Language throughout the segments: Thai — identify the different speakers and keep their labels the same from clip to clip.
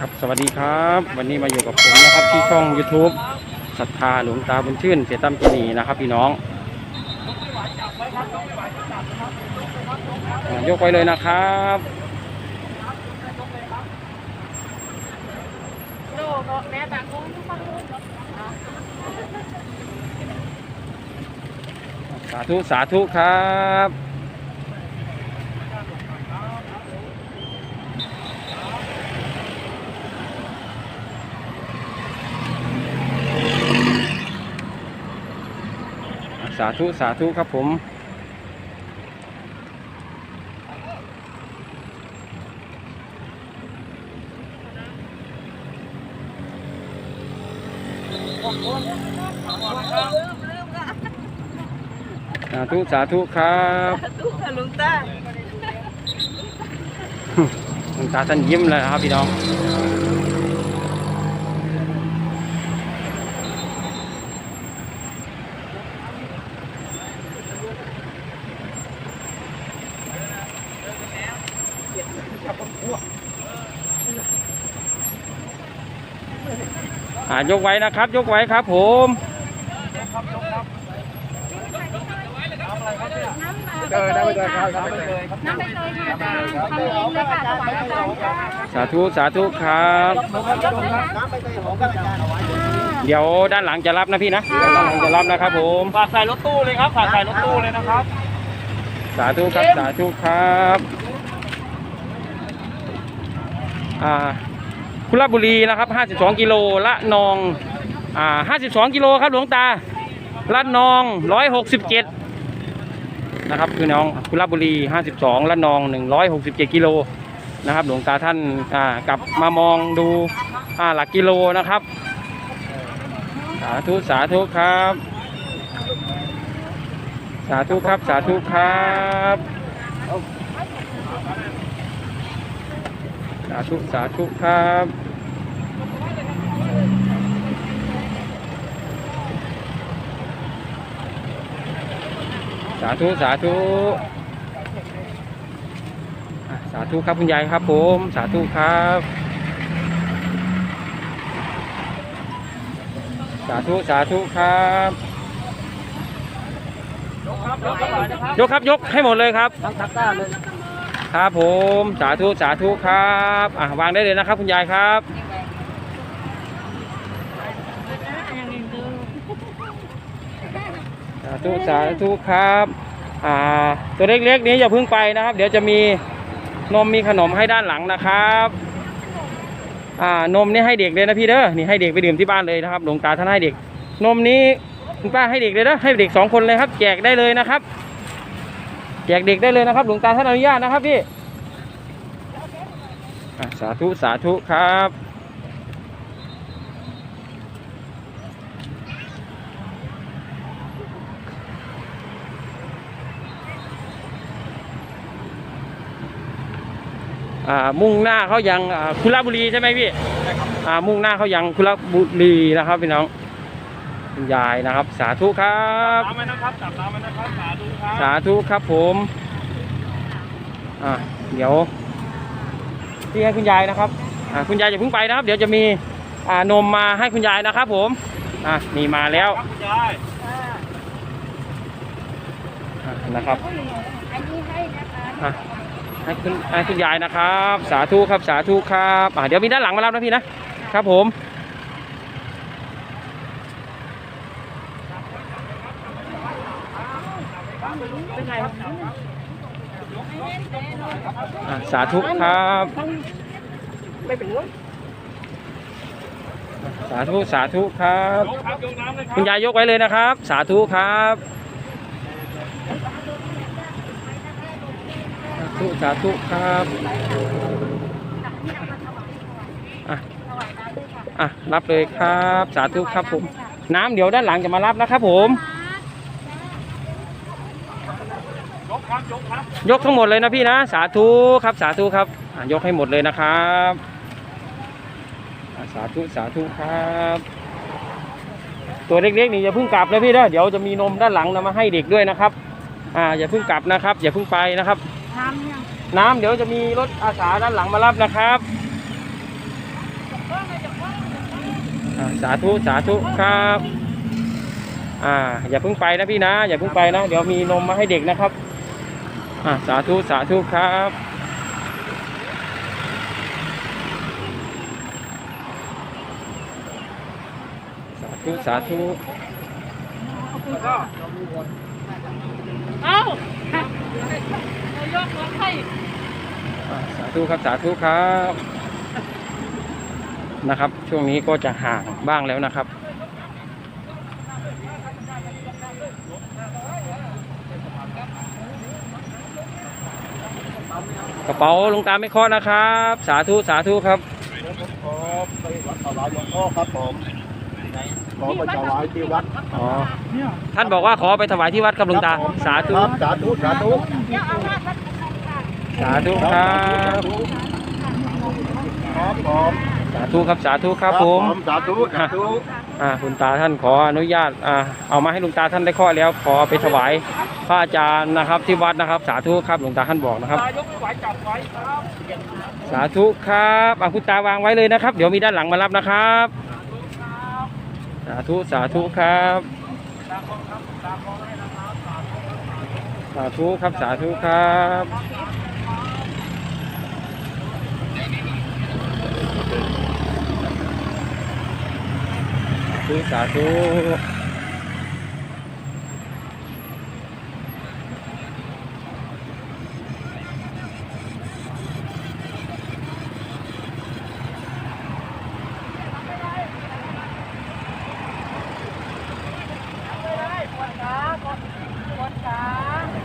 Speaker 1: ครับสวัสดีครับ วันนี้มาอยู่กับผมนะครับที่ช่อง YouTube ศรัทธาหลวงตาบุญชื่นเสียตั้มเจนีนะครับพี่น้องยกไว้เลยนะครับสาธุสาธุครับ สาธุ สาธุครับผม สาธุ สาธุครับ
Speaker 2: ทุกคนลุงตา
Speaker 1: หลวงตาท่านยิ้มเลยนะครับพี่น้อง อ่ายกไว้นะครับ ยกไว้ครับผม
Speaker 2: เจอได้ไปเจอครับน้ำไปเลยน้ำไปเลยค่ะอาจารย์ทำเองเลยค่ะถวายอาจารย์ค่ะ
Speaker 1: สาธุสาธุครับเดี๋ยวด้านหลังจะรับนะพี่นะเดี๋ยวด้านหลังจะรับนะครับผม
Speaker 3: ฝากใส่รถตู้เลยครับฝากใส่รถตู้เลยนะครับ
Speaker 1: สาธุครับสาธุครับ อ่า คุระบุรีนะครับ 52 กิโลละนองอ่า52 กิโลครับหลวงตาละนอง 167 นะครับคือน้องคุระบุรี 52ละนอง 167 กิโลนะครับ หลวงตาท่านอ่ากลับมามองดูอ่าหลักกิโลนะครับ สาธุสาธุครับ สาธุครับสาธุครับสาธุ สาธุครับสาธุ สาธุอะสาธุครับคุณยายครับผม สาธุครับ สาธุ สาธุครับ ยกครับ ยกให้หมดเลยครับ
Speaker 3: ทั้งทักก้าเลย
Speaker 1: ครับผมสาธุสาธุครับอะวางได้เลยนะครับ คุณยายครับสาธุสาธุครับอ่าตัวเล็กๆนี้อย่าเพิ่งไปนะครับ เดี๋ยวจะมีนมมีขนมให้ด้านหลังนะครับอ่านมนี่ให้เด็กเลยนะพี่เด้อนี่ให้เด็กไปดื่มที่บ้านเลยนะครับหลวงตาท่านให้เด็ก นมนี้คุณป้าให้เด็กเลยนะให้เด็กสองคนเลยครับ แจกได้เลยนะครับ แจกเด็กได้เลยนะครับ หลวงตาท่านอนุญาตนะครับพี่อะสาธุสาธุครับอ่ามุ่งหน้าเขายังอ่าคุระบุรีใช่ไหมพี่อ่ามุ่งหน้าเขายังคุระบุรีนะครับพี่น้อง คุณยายนะครับ สาธุครับ
Speaker 3: ตามไปนะครับจับตามไปนะครับ สาธุครับ
Speaker 1: สาธุครับผมอ่าเดี๋ยวที่ให้คุณยายนะครับอ่าคุณยายอย่าเพิ่งไปนะครับ เดี๋ยวจะมีอ่านมมาให้คุณยายนะครับ ผมอะนี่มาแล้ว
Speaker 3: ครับคุณยาย
Speaker 1: อะนะครับ
Speaker 2: อันนี้ให้นะคะ
Speaker 1: อะให้คุณให้คุณยายนะครับ สาธุครับสาธุครับอะเดี๋ยวมีด้านหลังมารับนะพี่นะครับผม อะสาธุครับ
Speaker 2: ไม่เป็นไร
Speaker 1: สาธุสาธุครับ
Speaker 3: ยกครับยกน้ำเลยครั
Speaker 1: คุณยายยกไว้เลยนะครับ สาธุครับสาธุสาธุครับอะอะรับเลยครับ สาธุครับผม น้ำเดี๋ยวด้านหลังจะมารับนะครับผม
Speaker 3: ยกครับยกครับ
Speaker 1: ยกทั้งหมดเลยนะพี่นะ สาธุครับสาธุครับอะยกให้หมดเลยนะครับอะสาธุสาธุครับ ตัวเล็กๆนี่อย่าเพิ่งกลับนะพี่นะเดี๋ยวจะมีนมด้านหลังนำมาให้เด็กด้วยนะครับ อ่าอย่าเพิ่งกลับนะครับ อย่าเพิ่งไปนะครับ
Speaker 2: ทำยัง
Speaker 1: น้ำเดี๋ยวจะมีรถอาสาด้านหลังมารับนะครับอ่าสาธุสาธุครับ อ่าอย่าเพิ่งไปนะพี่นะ อย่าเพิ่งไปนะ เดี๋ยวมีนมมาให้เด็กนะครับ อ่าสาธุสาธุครับสาธุสาธุ
Speaker 2: เอ้าเรายกรถให้
Speaker 1: อ่าสาธุครับสาธุครับนะครับ ช่วงนี้ก็จะห่างบ้างแล้วนะครับ กระเป๋าหลวงตาไม่เคาะนะครับ สาธุสาธุครับ
Speaker 4: ขอไปวัดถวายหลวงพ่อครับผมขอไปถวายที่วัด
Speaker 1: อ๋อท่านบอกว่าขอไปถวายที่วัดครับหลวงตา สาธุ
Speaker 4: ครับสาธุสาธุ
Speaker 1: สาธุครับ
Speaker 4: ครับผม
Speaker 1: สาธุครับสาธุครับผม
Speaker 4: สาธุสาธุ
Speaker 1: อ่าคุณตาท่านขออนุญาตอ่าเอามาให้หลวงตาท่านได้ข้อแล้วขอเอาไปถวายพระอาจารย์นะครับ ที่วัดนะครับ สาธุครับหลวงตาท่านบอกนะครับ
Speaker 3: ตายกไม่ไหวจับไว้ครับ
Speaker 1: สาธุครับอะคุณตาวางไว้เลยนะครับ เดี๋ยวมีด้านหลังมารับนะครับ สาธุสาธุครับสาธุครับสาธุครับ สาธุ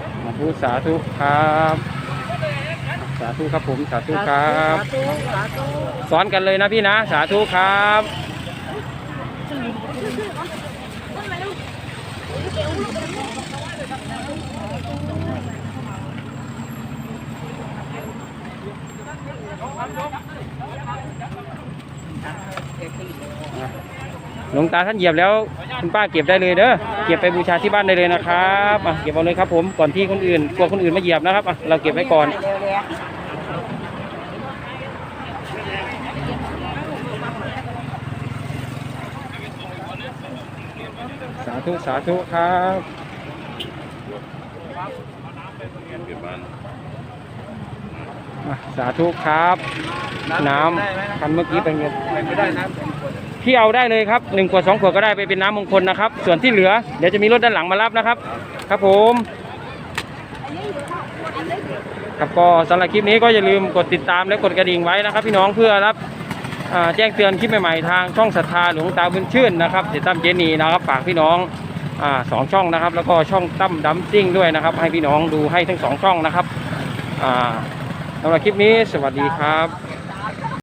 Speaker 1: สาธุสาธุสาธุครับ สาธุครับผม สาธุครับ สอนกันเลยนะพี่นะ สาธุครับ หลวงตาท่านเหยียบแล้วคุณป้าเก็บได้เลยเด้อเก็บไปบูชาที่บ้านได้เลยนะครับอะเก็บเอาเลยครับผมก่อนที่คนอื่นกลัวคนอื่นมาเหยียบนะครับอะเราเก็บไว้ก่อน ธุสาธุครับอะสาธุครับ น้ำคันเมื่อกี้เป็นไง
Speaker 4: ไม่ได้นะ
Speaker 1: พี่เอาได้เลยครับหนึ่งขวดสองขวดก็ได้ไปเป็นน้ำมงคลนะครับ ส่วนที่เหลือเดี๋ยวจะมีรถด้านหลังมารับนะครับ ครับผมครับก็สำหรับคลิปนี้ก็อย่าลืมกดติดตามและกดกระดิ่งไว้นะครับ พี่น้องเพื่อรับ แจ้งเตือนคลิปใหม่ๆทางช่องศรัทธาหลวงตาบุญชื่นนะครับเสียตั้มเจนีนะครับฝากพี่น้องอสองช่องนะครับ แล้วก็ช่องตั้มดัมซิ่งด้วยนะครับ ให้พี่น้องดูให้ทั้งสองช่องนะครับสำหรับคลิปนี้สวัสดีครับ